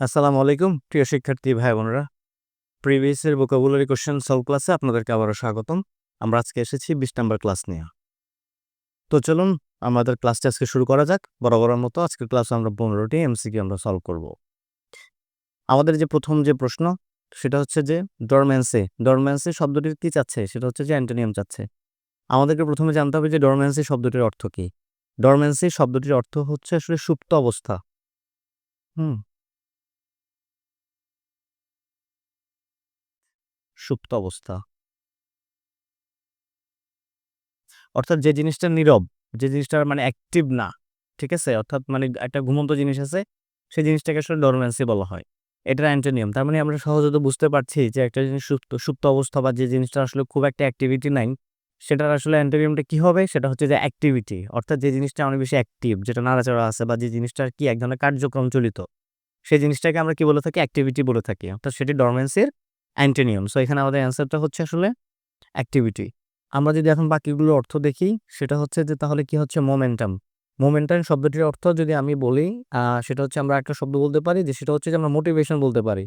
আসসালামু আলাইকুম, প্রিয় শিক্ষার্থী ভাই বোনেরা। প্রিভিয়াসের ভোকাবুলারি কোশ্চেন সলভ ক্লাসে আপনাদেরকে আবারও স্বাগতম। আমরা আজকে এসেছি বিশ নাম্বার ক্লাস নিয়ে। তো চলুন, আমাদের ক্লাসটা আজকে শুরু করা যাক। বরাবরের মতো আজকের ক্লাসে আমরা পনেরোটি এমসিকিউ আমরা সলভ করব। আমাদের যে প্রথম যে প্রশ্ন, সেটা হচ্ছে যে ডরম্যান্সি ডরম্যান্সি শব্দটির কি চাচ্ছে? সেটা হচ্ছে যে অ্যান্টোনিয়াম চাচ্ছে। আমাদেরকে প্রথমে জানতে হবে যে ডরম্যান্সি শব্দটির অর্থ কি? ডরম্যান্সি শব্দটির অর্থ হচ্ছে আসলে সুপ্ত অবস্থা। হুম সুপ্ত অবস্থা। অর্থাৎ যে জিনিসটা নীরব, যে জিনিসটা মানে অ্যাক্টিভ না, ঠিক আছে? অর্থাৎ মানে একটা ঘুমন্ত জিনিস আছে, সেই জিনিসটাকে আসলে ডরমেন্সি বলা হয়। এটার অ্যান্টোনিয়াম তার মানে আমরা সহজত বুঝতে পারছি যে একটা জিনিস সুপ্ত সুপ্ত অবস্থা বা যে জিনিসটা আসলে খুব একটা অ্যাক্টিভিটি নাই, সেটার আসলে অ্যান্টোনিয়ামটা কি হবে? সেটা হচ্ছে যে অ্যাক্টিভিটি অর্থাৎ যে জিনিসটা অনেক বেশি অ্যাক্টিভ যেটা নাড়াচাড়া আছে বা যে জিনিসটার কি এক ধরনের কার্যক্রম চলিত, সেই জিনিসটাকে আমরা কি বলে থাকি? অ্যাক্টিভিটি বলে থাকি। অর্থাৎ সেটি ডরমেন্সির অ্যান্টোনিয়াম। সো এখানে আমাদের অ্যান্সারটা হচ্ছে আসলে অ্যাক্টিভিটি আমরা যদি এখন বাকিগুলোর অর্থ দেখি, সেটা হচ্ছে যে তাহলে কি হচ্ছে? মোমেন্টাম মোমেন্টাম শব্দটির অর্থ যদি আমি বলি সেটা হচ্ছে আমরা একটা শব্দ বলতে পারি, যে সেটা হচ্ছে যে আমরা মোটিভেশন বলতে পারি।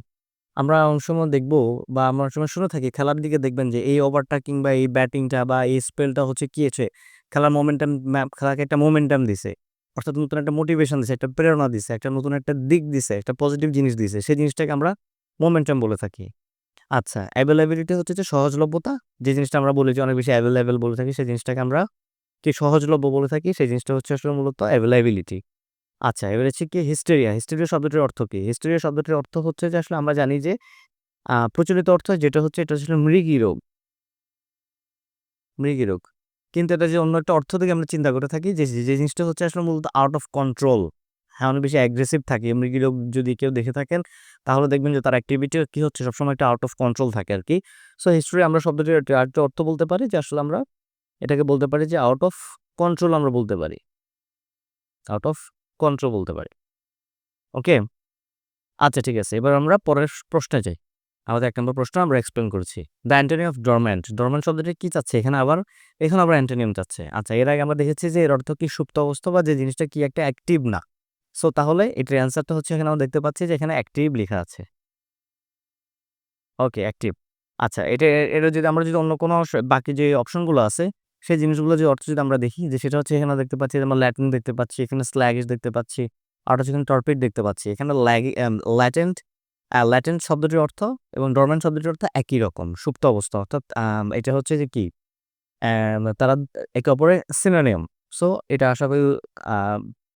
আমরা অনেক সময় দেখব বা আমরা সময় শুনে থাকি, খেলার দিকে দেখবেন যে এই ওভারটা কিংবা এই ব্যাটিংটা বা এই স্পেলটা হচ্ছে কি হচ্ছে? খেলার মোমেন্টাম খেলাকে একটা মোমেন্টাম দিছে। অর্থাৎ নতুন একটা মোটিভেশন দিছে, একটা প্রেরণা দিছে, একটা নতুন একটা দিক দিছে, একটা পজিটিভ জিনিস দিছে। সেই জিনিসটাকে আমরা মোমেন্টাম বলে থাকি। আচ্ছা অ্যাভেলেবিলিটি হচ্ছে যে সহজলভ্যতা। যে জিনিসটা আমরা বলি যে অনেক বেশি অ্যাভেলেবেল বলে থাকি, সেই জিনিসটাকে আমরা কি সহজলভ্য বলে থাকি, সেই জিনিসটা হচ্ছে আসলে মূলত অ্যাভেলেবিলিটি আচ্ছা এবার হচ্ছে কি হিস্টেরিয়া হিস্টেরিয়া শব্দটির অর্থ কি? হিস্টেরিয়া শব্দটির অর্থ হচ্ছে যে আসলে আমরা জানি যে প্রচলিত অর্থ যেটা হচ্ছে, এটা হচ্ছে মৃগী রোগ। মৃগী রোগ। কিন্তু এটা যে অন্য একটা অর্থ থেকে আমরা চিন্তা করে থাকি যে যে জিনিসটা হচ্ছে আসলে মূলত আউট অফ কন্ট্রোল অনেক বেশি অ্যাগ্রেসিভ থাকে। মৃগী রোগ যদি কেউ দেখে থাকেন, তাহলে দেখবেন যে তার অ্যাক্টিভিটি কী হচ্ছে? সবসময় একটা আউট অফ কন্ট্রোল থাকে আর কি সো হিস্ট্রি আমরা শব্দটির আরেকটা অর্থ বলতে পারি যে আসলে আমরা এটাকে বলতে পারি যে আউট অফ কন্ট্রোল আমরা বলতে পারি। আউট অফ কন্ট্রোল বলতে পারি। ওকে আচ্ছা ঠিক আছে। এবার আমরা পরের প্রশ্নে যাই। আমাদের এক নম্বর প্রশ্ন আমরা এক্সপ্লেন করছি। The antonym of dormant dormant শব্দটি কী চাচ্ছে? এখানে আবার এখানে আবার অ্যান্টোনিয়াম চাচ্ছে। আচ্ছা এর আগে আমরা দেখেছি যে এর অর্থ কি সুপ্ত অবস্থা বা যে জিনিসটা কি একটা অ্যাক্টিভ না। সো তাহলে এটার অ্যান্সারটা হচ্ছে এখানে আমরা দেখতে পাচ্ছি যে এখানে অ্যাক্টিভ লেখা আছে। ওকে অ্যাক্টিভ আচ্ছা এটা এটা যদি আমরা যদি অন্য কোনো বাকি যে অপশনগুলো আছে, সেই জিনিসগুলো যে অর্থ যদি আমরা দেখি, যে সেটা হচ্ছে এখানে দেখতে পাচ্ছি আমরা ল্যাটিন দেখতে পাচ্ছি, এখানে স্ল্যাগিশ দেখতে পাচ্ছি, আর হচ্ছে এখানে টর্পিড দেখতে পাচ্ছি। এখানে ল্যাটেন্ট ল্যাটেন্ট শব্দটির অর্থ এবং ডরমেন্ট শব্দটির অর্থ একই রকম, সুপ্ত অবস্থা। অর্থাৎ এটা হচ্ছে যে কি? তারা, একে অপরে সিনোনিয়াম সো এটা আশা করি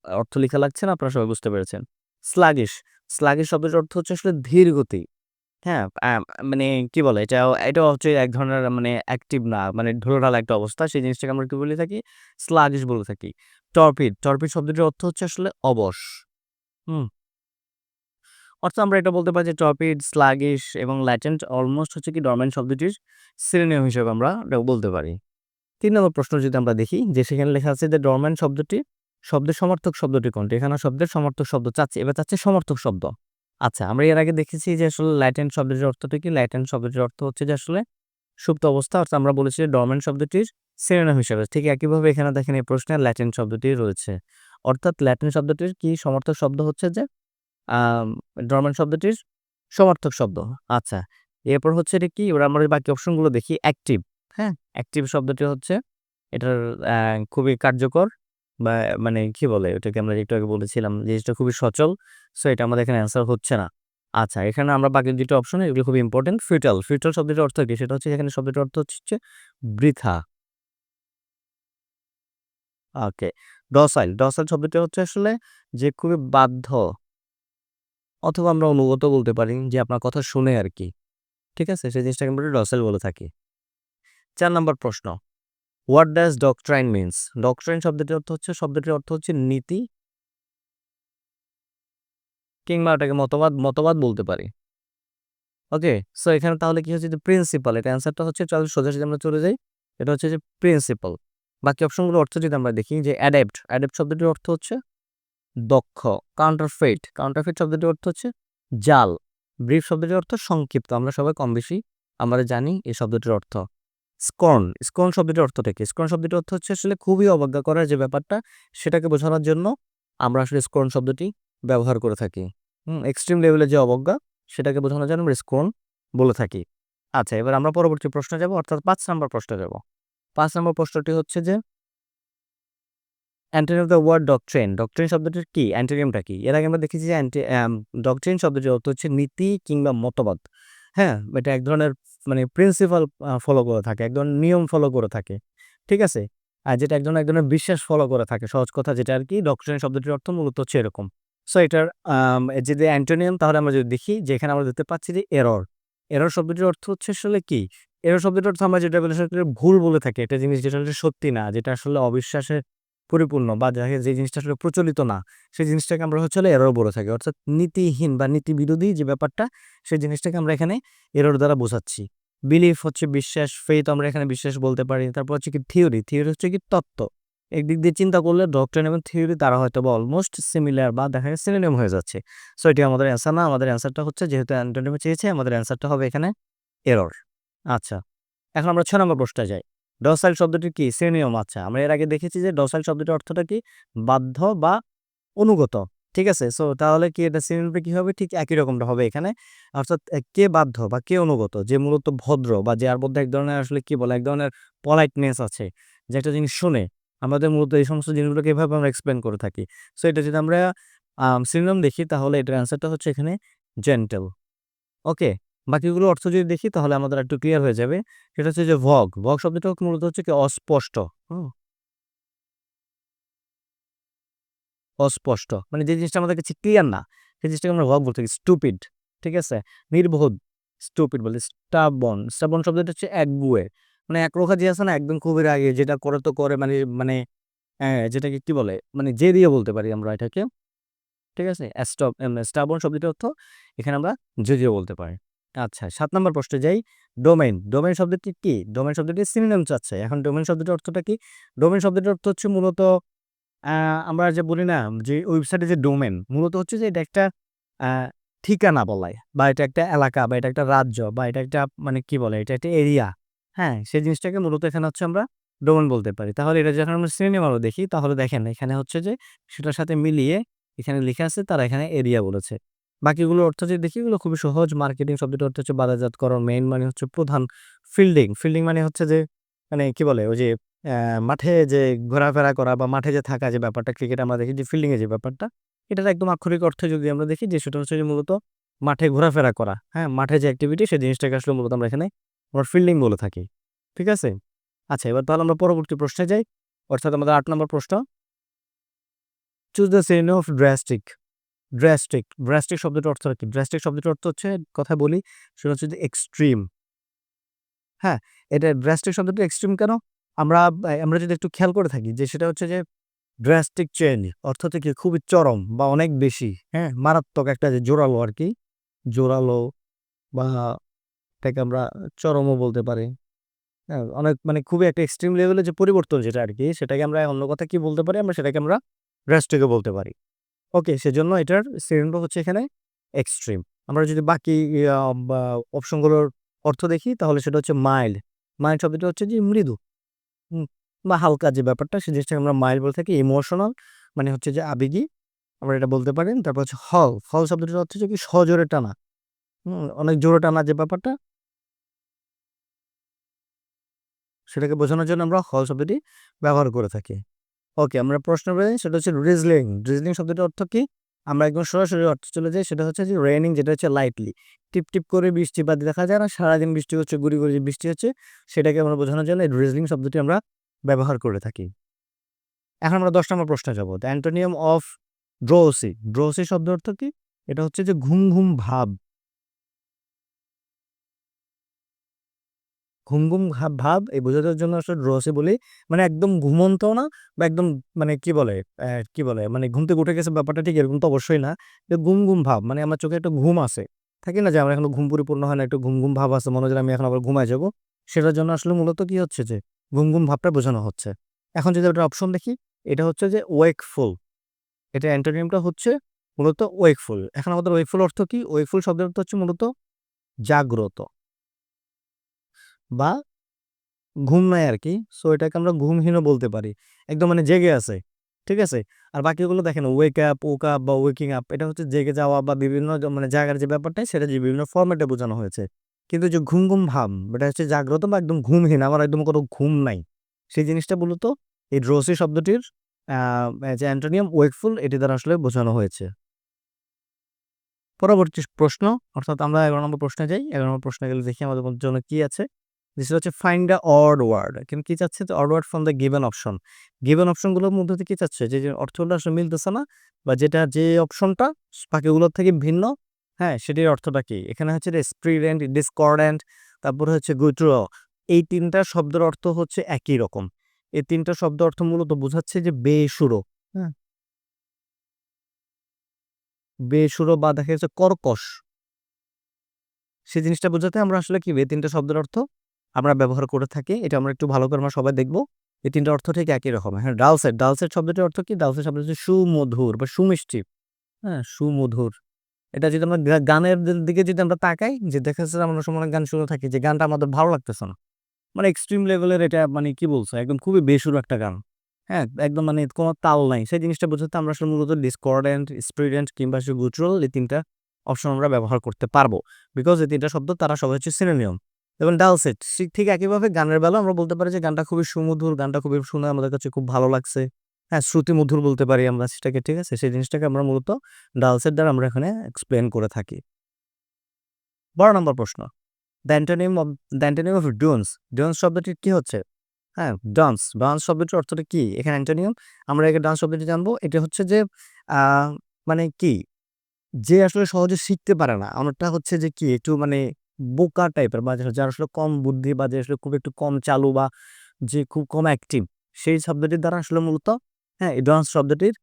অর্থ লেখা লাগছে না, আপনারা সবাই বুঝতে পেরেছেন। স্লাগিশ স্লাগিশ শব্দটির অর্থ হচ্ছে আসলে ধীর গতি। হ্যাঁ মানে কি বলে এটা এটা হচ্ছে এক ধরনের মানে অ্যাক্টিভ না মানে ঢোলঢাল একটা অবস্থা। সেই জিনিসটাকে আমরা কি বলে থাকি? স্লাগিশ বলে থাকি। টর্পিড টর্পিড শব্দটির অর্থ হচ্ছে আসলে অবশ। হুম। অর্থাৎ আমরা এটা বলতে পারি যে টর্পিড স্লাগিশ এবং ল্যাটেন্ট অলমোস্ট হচ্ছে কি ডরমেন্ট শব্দটির সিনোনিয়াম হিসেবে আমরা বলতে পারি। তিন নম্বর প্রশ্ন যদি আমরা দেখি, যে সেখানে লেখা আছে যে ডরমেন্ট শব্দটি শব্দের সমর্থক শব্দটি কোনটি? এখানে শব্দের সমর্থক শব্দ চাচ্ছে, এবার চাচ্ছে সমর্থক শব্দ। আচ্ছা আমরা এর আগে দেখেছি যে আসলে ল্যাটেন্ট শব্দটির অর্থটা কি? ল্যাটেন্ট শব্দটির অর্থ হচ্ছে যে আসলে সুপ্ত অবস্থা, অর্থাৎ আমরা বলেছি যে ডরমেন্ট শব্দটির সিনোনিম হিসেবে। ঠিক একইভাবে এখানে দেখেন এই প্রশ্নে ল্যাটেন্ট শব্দটি রয়েছে। অর্থাৎ ল্যাটেন্ট শব্দটির কি সমর্থক শব্দ হচ্ছে যে ডরমেন্ট শব্দটির সমর্থক শব্দ। আচ্ছা এরপর হচ্ছে এটা কি? এবার আমরা বাকি অপশনগুলো দেখি। অ্যাক্টিভ হ্যাঁ? অ্যাক্টিভ শব্দটি হচ্ছে, এটার খুবই কার্যকর। বা মানে কি বলে, ওটাকে আমরা একটু আগে বলেছিলাম এটা খুবই সচল, সো এটা আমাদের এখানে অ্যান্সার হচ্ছে না। আচ্ছা এখানে আমরা বাকি দুটো অপশন এগুলো খুবই ইম্পর্টেন্ট ফিউটাল ফিউটাল শব্দটির অর্থ কি? সেটা হচ্ছে এখানে শব্দটির অর্থ হচ্ছে বৃথা। ওকে ডসাইল ডসাইল শব্দটি হচ্ছে আসলে যে খুবই বাধ্য, অথবা আমরা অনুগত বলতে পারি যে আপনার কথা শুনে আর কি। ঠিক আছে? সেই জিনিসটাকে আমরা ডসাইল বলে থাকি। চার নম্বর প্রশ্ন what does doctrine means doctrine শব্দটির অর্থ হচ্ছে, শব্দটির অর্থ হচ্ছে নীতি কিংবা ওটাকে মতবাদ মতবাদ বলতে পারি। ওকে সো এখানে তাহলে কি হচ্ছে যে প্রিন্সিপাল এটা অ্যান্সারটা হচ্ছে, চল সোজা সোজা আমরা চলে যাই। এটা হচ্ছে যে প্রিন্সিপাল বাকি অপশনগুলো অর্থ যদি আমরা দেখি, যে অ্যাডাপ্ট অ্যাডাপ্ট শব্দটির অর্থ হচ্ছে দক্ষ কাউন্টারফেট কাউন্টারফেট শব্দটির অর্থ হচ্ছে জাল। ব্রিফ শব্দটির অর্থ সংক্ষিপ্ত, আমরা সবাই কম বেশি আমরা জানি এই শব্দটির অর্থ। স্কর্ন স্কর্ন শব্দটির অর্থটা কি? স্কর্ন শব্দটির অর্থ হচ্ছে আসলে খুবই অবজ্ঞা করার যে ব্যাপারটা, সেটাকে বোঝানোর জন্য আমরা আসলে স্কর্ন শব্দটি ব্যবহার করে থাকি। হুম এক্সট্রিম লেভেলের যে অবজ্ঞা, সেটাকে বোঝানোর জন্য আমরা স্কোন বলে থাকি। আচ্ছা এবার আমরা পরবর্তী প্রশ্ন যাব, অর্থাৎ পাঁচ নম্বর প্রশ্ন যাব। পাঁচ নম্বর প্রশ্নটি হচ্ছে যে antonym of the word doctrine doctrine শব্দটির কি? অ্যান্টোনিমটা কি? এর আগে আমরা দেখেছি যে ডকট্রেন শব্দটির অর্থ হচ্ছে নীতি কিংবা মতবাদ। হ্যাঁ এটা এক ধরনের মানে প্রিন্সিপাল ফলো করে থাকে, এক ধরনের নিয়ম ফলো করে থাকে, ঠিক আছে? আর যেটা এক ধরনের এক ধরনের বিশ্বাস ফলো করে থাকে, সহজ কথা যেটা আর কি ডকট্রেন শব্দটির অর্থ মূলত হচ্ছে এরকম। সো এটার যদি অ্যান্টোনিয়াম তাহলে আমরা যদি দেখি যে এখানে আমরা দেখতে পাচ্ছি যে এরর এরর শব্দটির অর্থ হচ্ছে আসলে কি? এরর শব্দটির অর্থ আমরা যেটা বলে ভুল বলে থাকি, একটা জিনিস যেটা আসলে সত্যি না, যেটা আসলে অবিশ্বাসের পরিপূর্ণ বা যাকে যে জিনিসটা আসলে প্রচলিত না, সেই জিনিসটাকে আমরা হচ্ছে এরর বলে থাকি। অর্থাৎ নীতিহীন বা নীতি বিরোধী যে ব্যাপারটা, সেই জিনিসটাকে আমরা এখানে এরর দ্বারা বোঝাচ্ছি। বিলিফ হচ্ছে বিশ্বাস ফেইথ আমরা এখানে বিশ্বাস বলতে পারি। তারপর হচ্ছে কি থিওরি থিওরি হচ্ছে কি তত্ত্ব। একদিক দিয়ে চিন্তা করলে ডক্টর এবং থিওরি তারা হয়তো বা অলমোস্ট সিমিলার বা দেখা যায় সিনোনিম হয়ে যাচ্ছে। সো এটি আমাদের অ্যান্সার না, আমাদের অ্যান্সারটা হচ্ছে যেহেতু অ্যান্টোনিমে চেয়েছে, আমাদের অ্যান্সারটা হবে এখানে এরর আচ্ছা এখন আমরা ছয় নম্বর প্রশ্নে যাই। ডসাইল শব্দটি কি? সিনোনিম আচ্ছা। আমরা এর আগে দেখেছি যে ডসাইল শব্দটির অর্থটা কি? বাধ্য বা অনুগত, ঠিক আছে? সো তাহলে কি এটা সিনোনিমটা কি হবে? ঠিক একই রকমটা হবে এখানে। অর্থাৎ কে বাধ্য বা কে অনুগত, যে মূলত ভদ্র বা যার মধ্যে এক ধরনের আসলে কি বলে? এক ধরনের পলাইটনেস আছে, যে একটা জিনিস শুনে আমাদের মূলত এই সমস্ত জিনিসগুলোকে এভাবে আমরা এক্সপ্লেন করে থাকি। সো এটা যদি আমরা সিনোনিম দেখি, তাহলে এটার অ্যান্সারটা হচ্ছে এখানে জেন্টেল ওকে বাকিগুলো অর্থ যদি দেখি, তাহলে আমাদের একটু ক্লিয়ার হয়ে যাবে। সেটা হচ্ছে যে ভগ ভগ শব্দটা মূলত হচ্ছে কি অস্পষ্ট অস্পষ্ট মানে যে জিনিসটা আমাদের কাছে ক্লিয়ার না, সেই জিনিসটাকে আমরা ভগ বলতে স্টুপিড ঠিক আছে? নির্বোধ স্টুপিড বলে স্টাবন স্টাবন শব্দটা হচ্ছে একগুয়ে মানে একরোখা যে আছে না, একদম খুবই আগে, যেটা করে তো করে মানে মানে যেটাকে কি বলে মানে যে দিয়ে বলতে পারি আমরা এটাকে, ঠিক আছে? স্টাবন শব্দটির অর্থ এখানে আমরা যে দিয়ে বলতে পারি। আচ্ছা সাত নম্বর প্রশ্নে যাই। ডোমেইন ডোমেইন শব্দটি কি? ডোমেইন শব্দটি সিনোনিম চাচ্ছে এখন ডোমেইন শব্দটির অর্থটা কি? ডোমেইন শব্দটির অর্থ হচ্ছে মূলত আমরা যে বলি না, যে ওয়েবসাইটে যে ডোমেন মূলত হচ্ছে যে এটা একটা ঠিকানা বলাই বা এটা একটা এলাকা, বা এটা একটা রাজ্য, বা এটা একটা মানে কি বলে, এটা একটা এরিয়া হ্যাঁ? সেই জিনিসটাকে মূলত এখানে হচ্ছে আমরা ডোমেন বলতে পারি। তাহলে এটা যখন আমরা সিনেমা দেখি, তাহলে দেখেন, এখানে হচ্ছে যে সেটার সাথে মিলিয়ে এখানে লেখা আছে, তারা এখানে এরিয়া বলেছে। বাকিগুলো অর্থ যদি দেখি, এগুলো খুবই সহজ। মার্কেটিং শব্দটা অর্থ হচ্ছে বাজারজাতকরণ মেইন মানে হচ্ছে প্রধান ফিল্ডিং ফিল্ডিং মানে হচ্ছে যে মানে কি বলে, ওই যে মাঠে যে ঘোরাফেরা করা বা মাঠে যে থাকা যে ব্যাপারটা ক্রিকেট আমরা দেখি যে ফিল্ডিং এর যে ব্যাপারটা, এটার একদম আক্ষরিক অর্থে যদি আমরা দেখি যে, সেটা হচ্ছে যে মূলত মাঠে ঘোরাফেরা করা। হ্যাঁ মাঠে যে অ্যাক্টিভিটি সেই জিনিসটাকে আসলে মূলত আমরা এখানে আমরা ফিল্ডিং বলে থাকি। ঠিক আছে? আচ্ছা এবার তাহলে আমরা পরবর্তী প্রশ্নে যাই। অর্থাৎ আমাদের আট নম্বর প্রশ্ন। Choose the sin of drastic drastic drastic শব্দটার অর্থ কি? ড্রাস্টিক শব্দটার অর্থ হচ্ছে, কথা বলি, সেটা হচ্ছে এক্সট্রিম হ্যাঁ এটা ড্রাস্টিক শব্দটা এক্সট্রিম কেন? আমরা আমরা যদি একটু খেয়াল করে থাকি যে সেটা হচ্ছে যে ড্রাস্টিক চেঞ্জ অর্থ থেকে খুবই চরম বা অনেক বেশি হ্যাঁ মারাত্মক একটা যে জোরালো আর কি, জোরালো বা এটাকে আমরা চরমও বলতে পারি। হ্যাঁ অনেক মানে খুবই একটা এক্সট্রিম লেভেলের যে পরিবর্তন যেটা আর কি, সেটাকে আমরা অন্য কথা কি বলতে পারি? আমরা সেটাকে আমরা ড্রাস্টিকও বলতে পারি। ওকে, সেজন্য এটার সিরিয়ালটা হচ্ছে এখানে এক্সট্রিম আমরা যদি বাকি অপশনগুলোর অর্থ দেখি, তাহলে সেটা হচ্ছে মাইল্ড মাইল্ড শব্দটা হচ্ছে যে মৃদু। বা হালকা যে ব্যাপারটা সেই জিনিসটাকে আমরা মাইল্ড বলে থাকি ইমোশনাল মানে হচ্ছে যে আবেগী। আমরা এটা বলতে পারি তারপর হচ্ছে হল হল শব্দটা হচ্ছে যে কি, সজোরে টানা। অনেক জোরে টানা যে ব্যাপারটা। সেটাকে বোঝানোর জন্য আমরা হল শব্দটি ব্যবহার করে থাকি। ওকে, আমরা প্রশ্ন পেয়ে সেটা হচ্ছে রিজলিং রিজলিং শব্দটির অর্থ কি? আমরা একদম সরাসরি অর্থ চলে যাই, সেটা হচ্ছে যে রেনিং যেটা হচ্ছে লাইটলি টিপ টিপ করে বৃষ্টিপাত দেখা যায় না, সারাদিন বৃষ্টি হচ্ছে, গুড়ি গুড়ি বৃষ্টি হচ্ছে, সেটাকে আমরা বোঝানোর জন্য রিজলিং শব্দটি আমরা ব্যবহার করে থাকি। এখন আমরা দশ নম্বর প্রশ্নে যাব। অ্যান্টোনিয়াম অফ ড্রোসি ড্রোসি শব্দ অর্থ কি? এটা হচ্ছে যে ঘুম ঘুম ভাব। ঘুম ঘুম ভাব, এই বোঝানোর জন্য আসলে ড্রসি বলি মানে একদম ঘুমন্ত না বা একদম মানে কি বলে কি বলে মানে ঘুম থেকে উঠে গেছে ব্যাপারটা ঠিক এরকম তো অবশ্যই না। ঘুম ঘুম ভাব মানে আমার চোখে একটা ঘুম আছে থাকে না যে আমার এখন ঘুম পরিপূর্ণ হয় না, একটু ঘুম ঘুম ভাব আছে, মনে হয় আমি এখন আবার ঘুমায় যাব। সেটার জন্য আসলে মূলত কি হচ্ছে যে ঘুম ঘুম ভাবটা বোঝানো হচ্ছে। এখন যদি ওটা অপশন দেখি, এটা হচ্ছে যে ওয়েকফুল এটা অ্যান্টোনিয়ামটা হচ্ছে মূলত ওয়েকফুল এখন আমাদের ওয়েকফুল অর্থ কি? ওয়েকফুল শব্দের অর্থ হচ্ছে মূলত জাগ্রত। বা ঘুম নাই আর কি সো এটাকে আমরা ঘুমহীনও বলতে পারি একদম মানে জেগে আছে ঠিক আছে? আর বাকিগুলো দেখেন ওয়েক আপ, ওক আপ বা ওয়েকিং আপ এটা হচ্ছে জেগে যাওয়া বা বিভিন্ন মানে জায়গার যে ব্যাপারটা সেটা যে বিভিন্ন ফরম্যাটে বোঝানো হয়েছে। কিন্তু যে ঘুম, ঘুম ভাব এটা হচ্ছে জাগ্রত বা একদম ঘুমহীন আমার একদম কোনো ঘুম নাই। সেই জিনিসটা মূলত এই ড্রোসি শব্দটির যে অ্যান্টোনিয়াম ওয়েকফুল এটি দ্বারা আসলে বোঝানো হয়েছে। পরবর্তী প্রশ্ন অর্থাৎ আমরা ১১ নম্বর প্রশ্নে যাই। ১১ নম্বর প্রশ্নে গেলে দেখি আমাদের জন্য কি আছে? দিস হচ্ছে ফাইন্ড দ্য অড ওয়ার্ড। কিন্তু কি চাচ্ছে? Odd word from the given option. Given অপশনগুলোর মধ্যে থেকে কি চাচ্ছে? যে, অর্থগুলো আসলে মিলতেছে না বা যেটা যে অপশনটা বাকিগুলোর থেকে ভিন্ন, হ্যাঁ? সেটির অর্থটা কি? এখানে হচ্ছে যে স্ট্রিডেন্ট, ডিসকর্ডেন্ট তারপরে হচ্ছে গুট্রো। এই তিনটা শব্দের অর্থ হচ্ছে একই রকম। এই তিনটা শব্দ অর্থ মূলত বোঝাচ্ছে যে বেসুরো, হ্যাঁ? বেসুরো বা দেখা যাচ্ছে কর্কশ। সেই জিনিসটা বোঝাতে আমরা আসলে কি এই তিনটা শব্দের অর্থ আমরা ব্যবহার করে থাকি। এটা আমরা একটু ভালো করে আমরা সবাই দেখব। এই তিনটা অর্থ ঠিক একই রকম। হ্যাঁ, ডালসেট, ডালসেট শব্দটির অর্থ কি? ডালসেট শব্দ হচ্ছে সুমধুর বা সুমিষ্টি। হ্যাঁ, সুমধুর। এটা যদি আমরা গানের দিকে যদি আমরা তাকাই যে দেখা যাচ্ছে আমরা সময় গান শুনে থাকি যে গানটা আমাদের ভালো লাগতেছে না। মানে এক্সট্রিম লেভেলের এটা মানে কি বলছো একদম খুবই বেসুর একটা গান। হ্যাঁ, একদম মানে কোনো তাল নাই। সেই জিনিসটা বোঝাতে আমরা আসলে মূলত ডিসকর্ডেন্ট, স্ট্রিডেন্ট কিংবা গুটুরাল এই ৩ টা অপশন আমরা ব্যবহার করতে পারব। বিকজ এই তিনটা শব্দ তারা সবাই হচ্ছে সিনোনিম। এবং ডালসেট ঠিক একইভাবে গানের বেলা আমরা বলতে পারি যে গানটা খুবই সুমধুর, গানটা খুবই শুনে আমাদের কাছে খুব ভালো লাগছে। হ্যাঁ, শ্রুতিমধুর বলতে পারি আমরা সেটাকে, ঠিক আছে? সেই জিনিসটাকে আমরা মূলত ডালসেট দ্বারা আমরা এখানে এক্সপ্লেন করে থাকি। ১২ নম্বর প্রশ্ন। The antonym of the antonym of dunce. Dunce শব্দটির কি হচ্ছে? হ্যাঁ, ডান্স। ডান্স শব্দটির অর্থটা কি? এখানে অ্যান্টোনিম আমরা আগে ডান্স শব্দটি জানব। এটা হচ্ছে যে মানে কি? যে আসলে সহজে শিখতে পারে না। অনেকটা হচ্ছে যে কি একটু মানে বোকা টাইপের বা যারা আসলে কম বুদ্ধি বা যে আসলে খুব একটু কম চালু বা যে খুব কম অ্যাক্টিভ সেই শব্দটির দ্বারা আসলে মূলত হ্যাঁ, এই ডান্স শব্দটির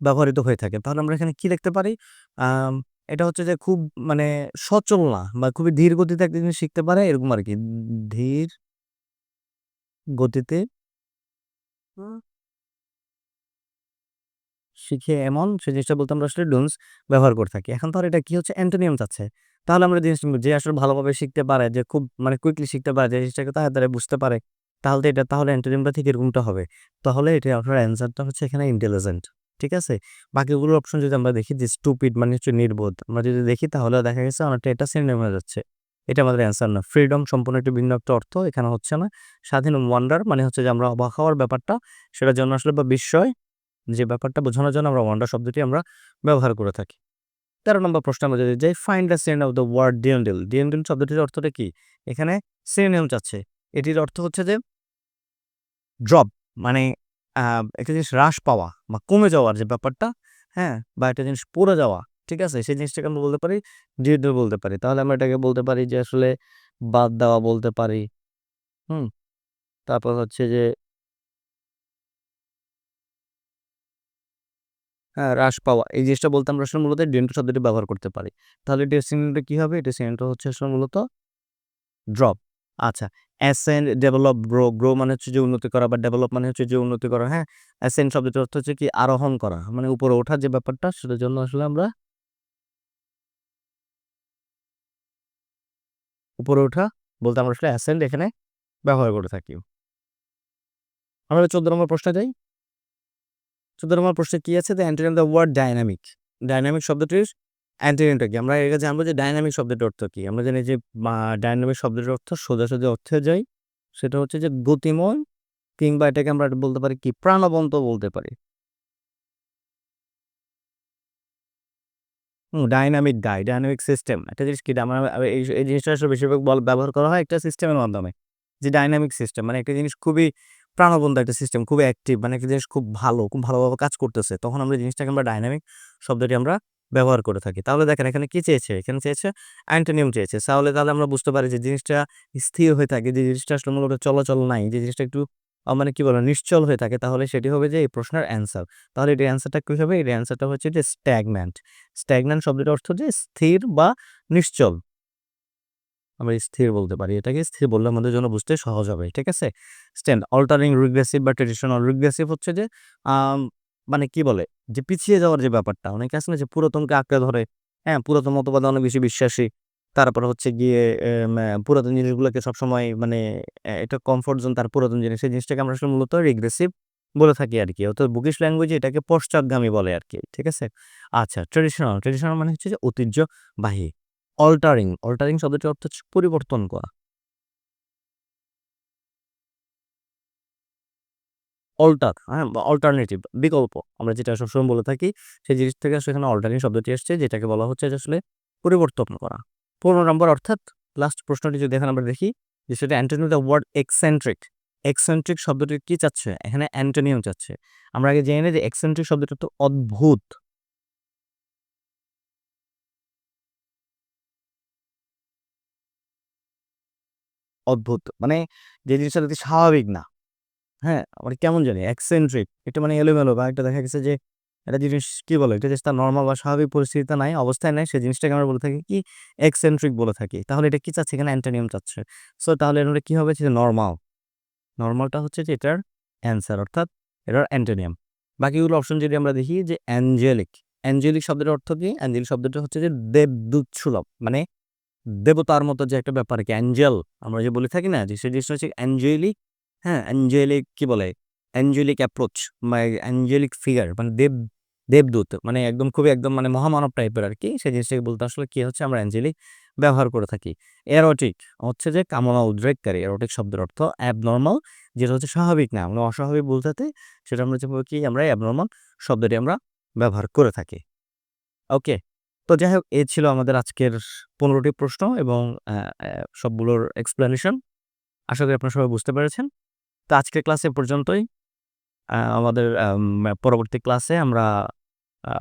ব্যবহৃত হয়ে থাকে। তাহলে আমরা এখানে কি লিখতে পারি? এটা হচ্ছে যে খুব মানে সচল না বা খুবই ধীর গতিতে একটা জিনিস শিখতে পারে এরকম আর কি ধীর গতিতে শিখে এমন সেই জিনিসটা বলতে আমরা আসলে ডুন্স ব্যবহার করে থাকি। এখন ধর এটা কি হচ্ছে অ্যান্টোনিয়াম চাচ্ছে। তাহলে আমরা জিনিসটা যে আসলে ভালোভাবে শিখতে পারে, যে খুব মানে কুইকলি শিখতে পারে, যে জিনিসটাকে তাড়াতাড়ি বুঝতে পারে, তাহলে এটা তাহলে অ্যান্টোনিমটা ঠিক এরকমটা হবে। তাহলে এটা আপনার অ্যান্সারটা হচ্ছে এখানে ইন্টেলিজেন্ট। ঠিক আছে? বাকিগুলো অপশন যদি আমরা দেখি যে স্টুপিড মানে হচ্ছে নির্বোধ। আমরা যদি দেখি তাহলে দেখা গেছে অনেকটা এটা সিনোনিম হয়ে যাচ্ছে। এটা আমাদের অ্যান্সার না। ফ্রিডম সম্পূর্ণ একটি ভিন্ন একটা অর্থ এখানে হচ্ছে না। স্বাধীন ওয়ান্ডার মানে হচ্ছে যে আমরা অবাক হওয়ার ব্যাপারটা সেটার জন্য আসলে বা বিস্ময় যে ব্যাপারটা বোঝানোর জন্য আমরা ওয়ান্ডার শব্দটি আমরা ব্যবহার করে থাকি। ১৩ নম্বর প্রশ্নে আমরা যদি যাই find the synonym of the word dwindle. Dwindle শব্দটির অর্থটা কি? এখানে সিনোনিম চাচ্ছে। এটির অর্থ হচ্ছে যে ড্রপ মানে একটা জিনিস হ্রাস পাওয়া বা কমে যাওয়ার যে ব্যাপারটা, হ্যাঁ? বা একটা জিনিস পড়ে যাওয়া, ঠিক আছে? সেই জিনিসটাকে আমরা বলতে পারি ডিন্ডেল বলতে পারি। তাহলে আমরা এটাকে বলতে পারি যে আসলে বাদ দেওয়া বলতে পারি। হুম? তারপর হচ্ছে যে হ্রাস পাওয়া। এই জিনিসটা বলতে আমরা আসলে মূলত ডিন্ডেল শব্দটি ব্যবহার করতে পারি। তাহলে এটির সিনোনিমটা কি হবে? এটির সিনোনিমটা হচ্ছে আসলে মূলত ড্রপ। আচ্ছা, অ্যাসেন্ড, ডেভেলপ, গ্রো। গ্রো মানে হচ্ছে যে উন্নতি করা বা ডেভেলপ মানে হচ্ছে যে উন্নতি করা, হ্যাঁ? অ্যাসেন্ড শব্দটির অর্থ হচ্ছে কি আরোহণ করা। মানে উপরে ওঠা যে ব্যাপারটা সেটার জন্য আসলে আমরা উপরে ওঠা বলতে আমরা আসলে অ্যাসেন্ড এখানে ব্যবহার করে থাকি। আমরা ১৪ নম্বর প্রশ্নে যাই। ১৪ নম্বর প্রশ্নে কি আছে? The the word dynamic. Dynamic শব্দটির অ্যান্টোনিমটা কি? আমরা আগে জানব যে ডায়নামিক শব্দটির অর্থ কি? আমরা জানি যে মা ডায়নামিক শব্দটির অর্থ সোজাসুজি অর্থে যাই। সেটা হচ্ছে যে গতিময় কিংবা এটাকে আমরা বলতে পারি কি প্রাণবন্ত বলতে পারি। হুম, ডায়নামিক ডাই, ডায়নামিক সিস্টেম। একটা জিনিস কি আমরা এই জিনিসটা বেশিরভাগ বল ব্যবহার করা হয় একটা সিস্টেমের মাধ্যমে। যে ডায়নামিক সিস্টেম মানে একটা জিনিস খুবই প্রাণবন্ত একটা সিস্টেম, খুব অ্যাক্টিভ মানে একটা জিনিস খুব ভালো, খুব ভালোভাবে কাজ করতেছে। তখন আমরা জিনিসটাকে আমরা ডাইনামিক শব্দটি আমরা ব্যবহার করে থাকি। তাহলে দেখেন এখানে কি চেয়েছে? এখানে চেয়েছে অ্যান্টোনিম চেয়েছে। তাহলে তাহলে আমরা বুঝতে পারি যে জিনিসটা স্থির হয়ে থাকে, যে জিনিসটা আসলে মূলত চলাচল নাই, যে জিনিসটা একটু মানে কি বলে নিশ্চল হয়ে থাকে তাহলে সেটি হবে যে এই প্রশ্নের অ্যান্সার। তাহলে এটির অ্যান্সারটা কী হবে? এর অ্যান্সারটা হচ্ছে যে স্ট্যাগন্যান্ট। স্ট্যাগন্যান্ট শব্দটির অর্থ যে স্থির বা নিশ্চল। আমরা স্থির বলতে পারি। এটাকে স্থির বললে আমাদের জন্য বুঝতে সহজ হবে। ঠিক আছে? স্ট্যান্ড অল্টারিং, রিগ্রেসিভ বা ট্র্যাডিশনাল। রিগ্রেসিভ হচ্ছে যে মানে কি বলে? যে পিছিয়ে যাওয়ার যে ব্যাপারটা। অনেকে আছে না যে পুরাতনকে আঁকড়ে ধরে, হ্যাঁ? পুরাতন মতবাদে অনেক বেশি বিশ্বাসী। তারপরে হচ্ছে গিয়ে পুরাতন জিনিসগুলোকে সবসময় মানে এটা কমফোর্ট জোন তার পুরাতন জিনিস। সেই জিনিসটাকে আমরা আসলে মূলত রিগ্রেসিভ বলে থাকি আর কি অর্থাৎ বুকিশ ল্যাঙ্গুয়েজে এটাকে পশ্চাৎগামী বলে আর কি ঠিক আছে আচ্ছা ট্রেডিশনাল ট্রেডিশনাল মানে হচ্ছে যে ঐতিহ্যবাহী অল্টারিং অল্টারিং শব্দটির অর্থ হচ্ছে পরিবর্তন করা। অল্টার হ্যাঁ বা অল্টারনেটিভ বিকল্প। আমরা যেটা সবসময় বলে থাকি, সেই জিনিস থেকে আসলে এখানে অল্টারিং শব্দটি এসছে যেটাকে বলা হচ্ছে যে আসলে পরিবর্তন করা। পনেরো নম্বর অর্থাৎ লাস্ট প্রশ্নটি যদি এখন আমরা দেখি, যে সেটা antonym the word eccentric eccentric শব্দটি কি চাচ্ছে? এখানে অ্যান্টোনিও চাচ্ছে। আমরা আগে জেনে যে এক্সেন্ট্রিক শব্দটা তো অদ্ভুত। অদ্ভুত। মানে যে জিনিসটা দেখতে স্বাভাবিক না। হ্যাঁ? মানে কেমন জানি? এক্সেন্ট্রিক এটা মানে এলোমেলো বা একটা দেখা গেছে যে একটা জিনিস কি বলে? এটা জাস্ট তার নর্মাল বা স্বাভাবিক পরিস্থিতিতে নাই, অবস্থায় নাই সেই জিনিসটাকে আমরা বলে থাকি কি? এক্সেন্ট্রিক বলে থাকি। তাহলে এটা কি চাচ্ছে? এখানে অ্যান্টোনিয়াম চাচ্ছে। সো তাহলে এটা কি হবে? যে নর্মাল নর্মালটা হচ্ছে যে এটার অ্যান্সার অর্থাৎ এটার অ্যান্টোনিয়াম বাকিগুলো অপশন যদি আমরা দেখি যে অ্যাঞ্জেলিক অ্যাঞ্জেলিক শব্দের অর্থ কি? অ্যাঞ্জেলিক শব্দটা হচ্ছে যে দেবদূত সুলভ। মানে দেবতার মতো যে একটা ব্যাপার, কি অ্যাঞ্জেল। আমরা যে বলে থাকি না, যে সেই জিনিসটা হচ্ছে অ্যাঞ্জেলিক হ্যাঁ অ্যাঞ্জেলিক কি বলে? অ্যাঞ্জেলিক অ্যাপ্রোচ বা অ্যাঞ্জেলিক ফিগার মানে দেব, দেবদূত মানে একদম খুবই একদম মানে মহামানব টাইপের আর কি সেই জিনিসটাকে বলতে আসলে কি হচ্ছে, আমরা অ্যাঞ্জেলিক ব্যবহার করে থাকি। এরোটিক হচ্ছে যে কামনা উদ্রেককারী এরোটিক শব্দের অর্থ অ্যাবনর্মাল যেটা হচ্ছে স্বাভাবিক না আমরা অস্বাভাবিক বলতে সেটা আমরা কি, আমরা অ্যাবনর্মাল শব্দটি আমরা ব্যবহার করে থাকি। ওকে তো যাই হোক এ ছিল আমাদের আজকের পনেরোটি প্রশ্ন এবং সবগুলোর এক্সপ্লেনেশন আশা করি আপনারা সবাই বুঝতে পেরেছেন। তো আজকের ক্লাসে পর্যন্তই। আমাদের পরবর্তী ক্লাসে আমরা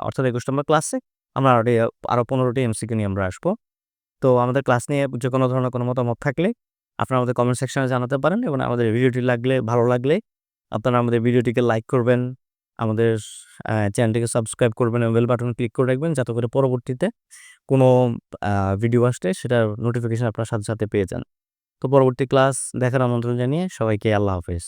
অর্থাৎ একুশ নম্বর ক্লাসে আমরা আরও পনেরোটি এমসিকে নিয়ে আমরা আসব। তো আমাদের ক্লাস নিয়ে যে কোনো ধরনের কোনো মতামত থাকলে আপনারা আমাদের কমেন্ট সেকশনে জানাতে পারেন এবং আমাদের ভিডিওটি লাগলে, ভালো লাগলে আপনারা আমাদের ভিডিওটিকে লাইক করবেন। আমাদের চ্যানেলটিকে সাবস্ক্রাইব করবেন এবং বেল বাটন ক্লিক করে রাখবেন যাতে করে পরবর্তীতে কোনো ভিডিও আসলে সেটার নোটিফিকেশান আপনার সাথে সাথে পেয়ে যান। তো পরবর্তী ক্লাস দেখার আমন্ত্রণ জানিয়ে সবাইকে আল্লাহ হাফেজ।